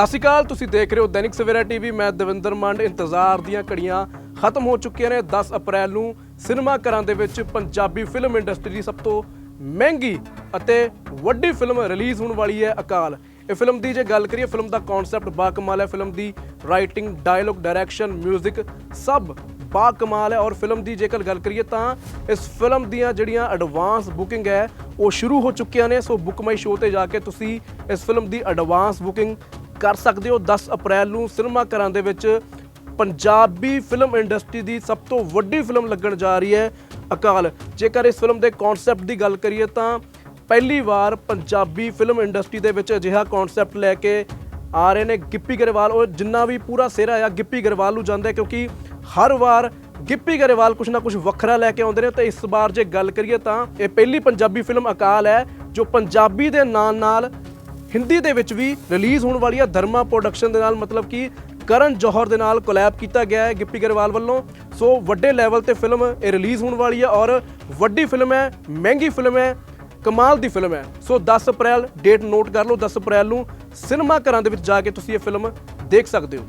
ਸਤਿ ਸ਼੍ਰੀ ਅਕਾਲ, ਤੁਸੀਂ ਦੇਖ ਰਹੇ ਹੋ ਦੈਨਿਕ ਸਵੇਰਾ ਟੀਵੀ। ਮੈਂ ਦਵਿੰਦਰ ਮੰਡ। ਇੰਤਜ਼ਾਰ ਦੀਆਂ ਘੜੀਆਂ ਖਤਮ ਹੋ ਚੁੱਕੀਆਂ ਨੇ। 10 ਅਪ੍ਰੈਲ ਨੂੰ ਸਿਨੇਮਾ ਘਰਾਂ ਦੇ ਵਿੱਚ ਪੰਜਾਬੀ ਫਿਲਮ ਇੰਡਸਟਰੀ ਦੀ ਸਭ ਤੋਂ ਮਹਿੰਗੀ ਅਤੇ ਵੱਡੀ ਫਿਲਮ ਰਿਲੀਜ਼ ਹੋਣ ਵਾਲੀ ਹੈ ਅਕਾਲ। ਇਹ ਫਿਲਮ ਦੀ ਜੇ ਗੱਲ ਕਰੀਏ, ਫਿਲਮ ਦਾ ਕਨਸੈਪਟ ਬਾਕਮਾਲ ਹੈ। ਫਿਲਮ ਦੀ ਰਾਈਟਿੰਗ ਡਾਇਲੋਗ ਡਾਇਰੈਕਸ਼ਨ 뮤직 ਸਭ ਬਾਕਮਾਲ ਹੈ। ਔਰ ਫਿਲਮ ਦੀ ਜੇਕਰ ਗੱਲ ਕਰੀਏ ਤਾਂ ਇਸ ਫਿਲਮ ਦੀਆਂ ਜਿਹੜੀਆਂ ਐਡਵਾਂਸ ਬੁਕਿੰਗ ਹੈ, ਉਹ ਸ਼ੁਰੂ ਹੋ ਚੁੱਕੀਆਂ ਨੇ। ਸੋ ਬੁੱਕ ਮਾਈ ਸ਼ੋ ਤੇ ਜਾ ਕੇ ਤੁਸੀਂ ਇਸ ਫਿਲਮ ਦੀ ਐਡਵਾਂਸ ਬੁਕਿੰਗ ਕਰ ਸਕਦੇ ਹੋ। 10 ਅਪ੍ਰੈਲ ਨੂੰ ਸਿਨੇਮਾ ਘਰਾਂ ਦੇ ਵਿੱਚ ਪੰਜਾਬੀ ਫਿਲਮ ਇੰਡਸਟਰੀ ਦੀ ਸਭ ਤੋਂ ਵੱਡੀ ਫਿਲਮ ਲੱਗਣ ਜਾ ਰਹੀ ਹੈ ਅਕਾਲ। ਜੇਕਰ ਇਸ ਫਿਲਮ ਦੇ ਕਨਸੈਪਟ ਦੀ ਗੱਲ ਕਰੀਏ ਤਾਂ ਪਹਿਲੀ ਵਾਰ ਪੰਜਾਬੀ ਫਿਲਮ ਇੰਡਸਟਰੀ ਦੇ ਵਿੱਚ ਅਜਿਹਾ ਕਨਸੈਪਟ ਲੈ ਕੇ ਆ ਰਹੇ ਨੇ ਗਿੱਪੀ ਗਰੇਵਾਲ। ਉਹ ਜਿੰਨਾ ਵੀ ਪੂਰਾ ਸਿਹਰਾ ਆ ਗਿੱਪੀ ਗਰੇਵਾਲ ਨੂੰ ਜਾਂਦਾ ਕਿਉਂਕਿ ਹਰ ਵਾਰ ਗਿੱਪੀ ਗਰੇਵਾਲ ਕੁਛ ਨਾ ਕੁਛ ਵੱਖਰਾ ਲੈ ਕੇ ਆਉਂਦੇ ਨੇ ਤੇ ਇਸ ਵਾਰ ਜੇ ਗੱਲ ਕਰੀਏ ਤਾਂ ਇਹ ਪਹਿਲੀ ਪੰਜਾਬੀ ਫਿਲਮ ਅਕਾਲ ਹੈ, ਜੋ ਪੰਜਾਬੀ ਦੇ ਨਾਲ ਨਾਲ ਹਿੰਦੀ ਦੇ ਵਿੱਚ ਵੀ ਰਿਲੀਜ਼ ਹੋਣ ਵਾਲੀ ਹੈ ਧਰਮਾ ਪ੍ਰੋਡਕਸ਼ਨ ਦੇ ਨਾਲ ਮਤਲਬ ਕਿ ਕਰਨ ਜੋਹਰ ਦੇ ਨਾਲ ਕੋਲੈਬ ਕੀਤਾ ਗਿਆ ਹੈ ਗਿੱਪੀ ਗਰੇਵਾਲ ਵੱਲੋਂ। ਸੋ ਵੱਡੇ ਲੈਵਲ ਤੇ ਫਿਲਮ ਇਹ ਰਿਲੀਜ਼ ਹੋਣ ਵਾਲੀ ਹੈ ਔਰ ਵੱਡੀ ਫਿਲਮ ਹੈ, ਮਹਿੰਗੀ ਫਿਲਮ ਹੈ, ਕਮਾਲ ਦੀ ਫਿਲਮ ਹੈ। ਸੋ 10 ਅਪ੍ਰੈਲ ਡੇਟ ਨੋਟ ਕਰ ਲਓ 10 ਅਪ੍ਰੈਲ ਨੂੰ। ਸਿਨੇਮਾ ਘਰਾਂ ਦੇ ਵਿੱਚ ਜਾ ਕੇ ਤੁਸੀਂ ਇਹ ਫਿਲਮ ਦੇਖ ਸਕਦੇ ਹੋ।